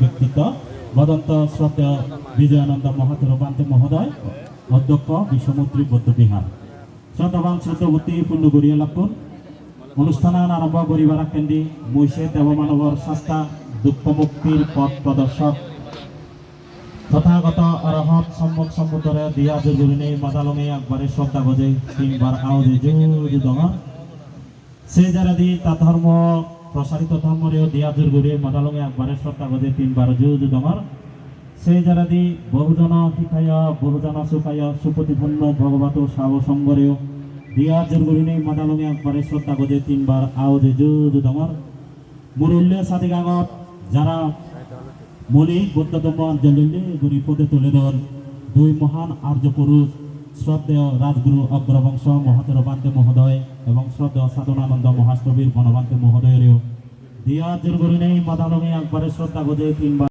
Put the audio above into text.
ব্যক্তিত্ব, বদন্ত শ্রদ্ধেয় বিজয়ানন্দ মহাতর বান্তে মহোদয়, অধ্যক্ষ বিশ্বমন্ত্রী বৌদ্ধবিহার। শ্রদ্ধাবান শ্রদ্ধবতী গড়িয়া লাগুন অনুষ্ঠান আরম্ভ করিবার কেন্দ্রে মৈশে দেবমানবর শাস্তা দুঃখ মুক্তির পথ প্রদর্শক। তথাগত অরহত সম্মুখ সম্মুখরে দিয়া জুরগুলিনী মাদালমে একবারে শ্রদ্ধা গজে তিনবার আউজে জুজু দঙর সে যারা দি তা ধর্ম প্রসারিত ধর্মরেও দিয়া জুরগুলি মাদালমে একবারে শ্রদ্ধা গজে তিনবার জুজু দঙর সে যারা দি বহুজন হিতায় বহুজন সুখায়, সুপ্রতিপন্ন ভগবত সাব সঙ্গরেও দিয়া জুরগুলিনী মাদালমে একবারে শ্রদ্ধা গজে তিনবার আউজে জুজু দঙর মুরুল্য সাদিগাগত যারা মৌলিক বৌদ্ধধর্ম জলিলে গুরি পদে তুলে ধর দুই মহান আর্য পুরুষ, শ্রদ্ধেয় রাজগুরু অগ্রবংশ মহাতের বান্তে মহোদয় এবং শ্রদ্ধেয় সাধনানন্দ মহাস্তবীর বনবান্তে মহোদয়েরও দিয়া গরু নেই মাদালমে একবারে শ্রদ্ধা গোজে তিনবার।